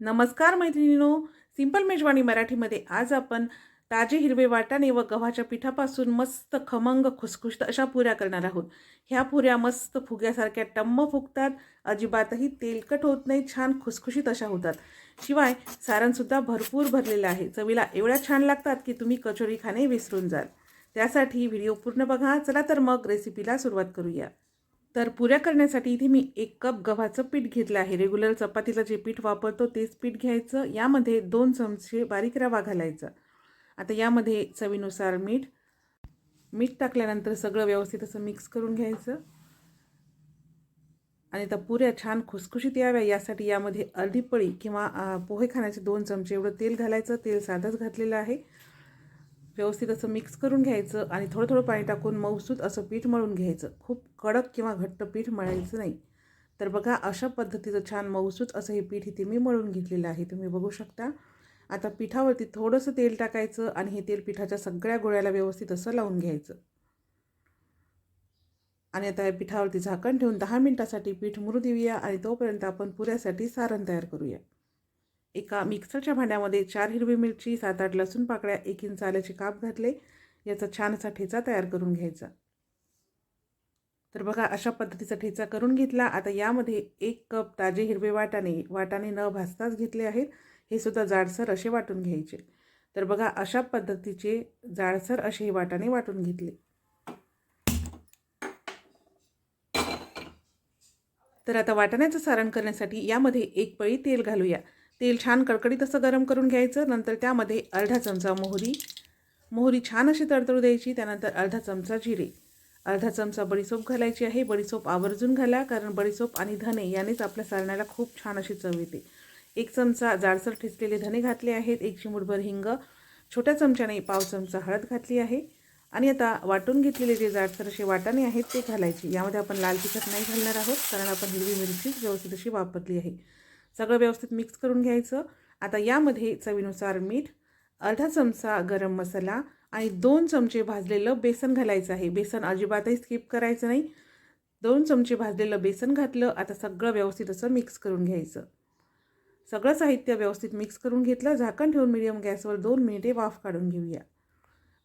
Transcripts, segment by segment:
नमस्कार मैत्रिणीनो सिंपल मेजवानी मराठीमध्ये आज आपण ताजे हिरवे वाटाणे व गव्हाच्या पिठापासून मस्त खमंग खुसखुशत अशा पुऱ्या करणार आहोत. ह्या पुऱ्या मस्त फुग्यासारख्या टम्म फुगतात अजिबातही तेलकट होत नाही छान खुसखुशीत अशा होतात. शिवाय सारणसुद्धा भरपूर भरलेलं आहे. चवीला एवढ्या छान लागतात की तुम्ही कचोरी खाणे विसरून जाल. त्यासाठी व्हिडिओ पूर्ण बघा. चला तर मग रेसिपीला सुरुवात करूया. तर पुऱ्या करण्यासाठी इथे मी एक कप गव्हाचं पीठ घेतलं आहे. रेग्युलर चपातीला जे पीठ वापरतो तेच पीठ घ्यायचं. यामध्ये दोन चमचे बारीक रवा घालायचा. आता यामध्ये चवीनुसार मीठ मीठ टाकल्यानंतर सगळं व्यवस्थित असं मिक्स करून घ्यायचं. आणि त्या पुऱ्या छान खुसखुशीत याव्या. यासाठी यामध्ये अर्धी पळी किंवा पोहे खाण्याचे दोन चमचे एवढं तेल घालायचं. तेल साधंच घातलेलं आहे. व्यवस्थित असं मिक्स करून घ्यायचं आणि थोडं थोडं पाणी टाकून मऊसूत असं पीठ मळून घ्यायचं. खूप कडक किंवा घट्ट पीठ मळायचं नाही. तर बघा अशा पद्धतीचं छान मऊसूत असं हे पीठ इथे मी मळून घेतलेलं आहे. तुम्ही बघू शकता. आता पिठावरती थोडंसं तेल टाकायचं आणि हे तेल पिठाच्या सगळ्या गोळ्याला व्यवस्थित असं लावून घ्यायचं. आणि आता या पिठावरती झाकण ठेवून दहा मिनटासाठी पीठ मुरू देऊया आणि तोपर्यंत आपण पुऱ्यासाठी सारण तयार करूया. एका मिक्सरच्या भांड्यामध्ये चार हिरवी मिरची सात आठ लसूण पाकळ्या एक इंच आल्याचे काप घातले. याचा छान असा ठेचा तयार करून घ्यायचा. तर बघा अशा पद्धतीचा ठेचा करून घेतला. आता यामध्ये एक कप ताजे हिरवे वाटाणे वाटाणे न भाजताच घेतले आहेत. हे सुद्धा जाडसर असे वाटून घ्यायचे. तर बघा अशा पद्धतीचे जाडसर असे हे वाटाणे वाटून घेतले. तर आता वाटाण्याचं सारण करण्यासाठी यामध्ये एक पळी तेल घालूया. तेल छान कडकडीत असं गरम करून घ्यायचं नंतर त्यामध्ये अर्धा चमचा मोहरी. मोहरी छान अशी तडतडू द्यायची त्यानंतर अर्धा चमचा जिरे. अर्धा चमचा बडीसोप घालायची आहे. बडीसोप आवर्जून घाला कारण बडीसोप आणि धने यानेच आपल्या सारण्याला खूप छान अशी चव येते. एक चमचा जाडसर ठेचलेले धने घातले आहेत एक चिमूटभर हिंग छोट्या चमच्याने पाव चमचा हळद घातली आहे. आणि आता वाटून घेतलेले जे जाडसर असे वाटाणे आहेत ते घालायचे. यामध्ये आपण लाल तिखट नाही घालणार आहोत कारण आपण हिरवी मिरचीच व्यवस्थित अशी वापरली आहे. सगळं व्यवस्थित मिक्स करून घ्यायचं. आता यामध्ये चवीनुसार मीठ अर्धा चमचा गरम मसाला आणि दोन चमचे भाजलेलं बेसन घालायचं आहे. बेसन अजिबातही स्किप करायचं नाही. दोन चमचे भाजलेलं बेसन घातलं आता सगळं व्यवस्थित असं मिक्स करून घ्यायचं. सगळं साहित्य व्यवस्थित मिक्स करून घेतलं झाकण ठेवून मिडियम गॅसवर दोन मिनिटे वाफ काढून घेऊया.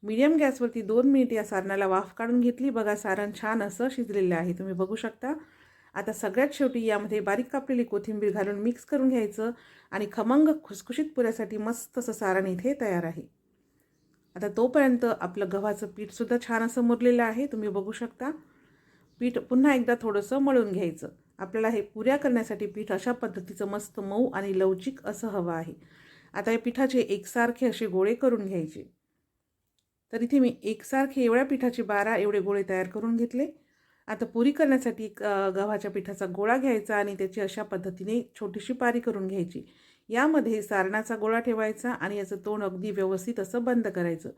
मिडियम गॅसवरती दोन मिनिट या सारणाला वाफ काढून घेतली. बघा सारण छान असं शिजलेलं आहे. तुम्ही बघू शकता. आता सगळ्यात शेवटी यामध्ये बारीक कापलेली कोथिंबीर घालून मिक्स करून घ्यायचं आणि खमंग खुसखुशीत पुऱ्यासाठी मस्त असं सारण इथे तयार आहे. आता तोपर्यंत आपलं गव्हाचं पीठसुद्धा छान असं मुरलेलं आहे तुम्ही बघू शकता. पीठ पुन्हा एकदा थोडंसं मळून घ्यायचं. आपल्याला हे पुऱ्या करण्यासाठी पीठ अशा पद्धतीचं मस्त मऊ आणि लवचिक असं हवं आहे. आता या पिठाचे एकसारखे असे गोळे करून घ्यायचे. तर इथे मी एकसारखे एवढ्या पिठाचे बारा एवढे गोळे तयार करून घेतले. आता पुरी करण्यासाठी एक गव्हाच्या पिठाचा गोळा घ्यायचा आणि त्याची अशा पद्धतीने छोटीशी पारी करून घ्यायची. यामध्ये सारणाचा गोळा ठेवायचा आणि याचं तोंड अगदी व्यवस्थित असं बंद करायचं.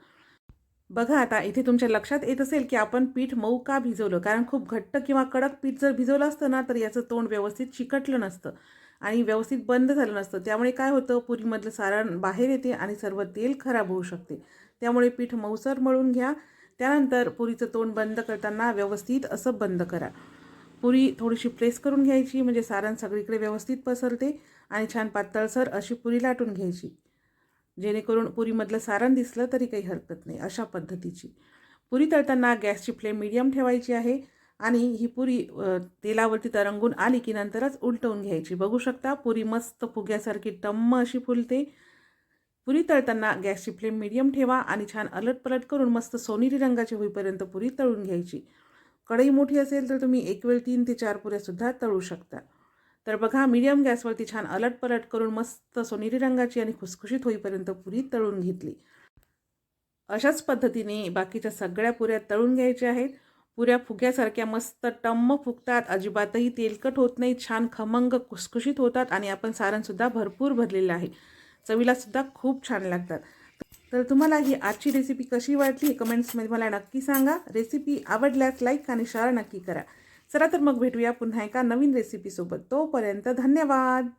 बघा आता इथे तुमच्या लक्षात येत असेल की आपण पीठ मऊ का भिजवलं? कारण खूप घट्ट किंवा कडक पीठ जर भिजवलं असतं ना तर याचं तोंड व्यवस्थित चिकटलं नसतं आणि व्यवस्थित बंद झालं नसतं. त्यामुळे काय होतं? पुरीमधलं सारण बाहेर येते आणि सर्व तेल खराब होऊ शकते. त्यामुळे पीठ मऊसर मळून घ्या. त्यानंतर पुरीचं तोंड बंद करताना व्यवस्थित असं बंद करा. पुरी थोडीशी प्रेस करून घ्यायची म्हणजे सारण सगळीकडे व्यवस्थित पसरते आणि छान पातळसर अशी पुरी लाटून घ्यायची. जेणेकरून पुरीमधलं सारण दिसलं तरी काही हरकत नाही अशा पद्धतीची. पुरी तळताना गॅसची फ्लेम मिडियम ठेवायची आहे आणि ही पुरी तेलावरती तरंगून आली की नंतरच उलटवून घ्यायची. बघू शकता पुरी मस्त फुग्यासारखी टम्म अशी फुलते. पुरी तळताना गॅसची फ्लेम मिडियम ठेवा आणि छान अलट पलट करून मस्त सोनेरी रंगाची होईपर्यंत पुरी तळून घ्यायची. कढई मोठी असेल तर तुम्ही एक वेळ तीन ते चार पुऱ्यासुद्धा तळू शकता. तर बघा मीडियम गॅसवरती छान अलट पलट करून मस्त सोनेरी रंगाची आणि खुसखुशीत होईपर्यंत पुरी तळून घेतली. अशाच पद्धतीने बाकीच्या सगळ्या पुऱ्या तळून घ्यायच्या आहेत. पुऱ्या फुग्यासारख्या मस्त टम्म फुगतात अजिबातही तेलकट होत नाही छान खमंग खुसखुशीत होतात आणि आपण सारणसुद्धा भरपूर भरलेलं आहे. चवीलासुद्धा खूप छान लागतात. तर तुम्हाला ही आजची रेसिपी कशी वाटली हे कमेंट्समध्ये मला नक्की सांगा. रेसिपी आवडल्यास लाईक आणि शेअर नक्की करा. चला तर मग भेटूया पुन्हा एका नवीन रेसिपीसोबत तोपर्यंत धन्यवाद!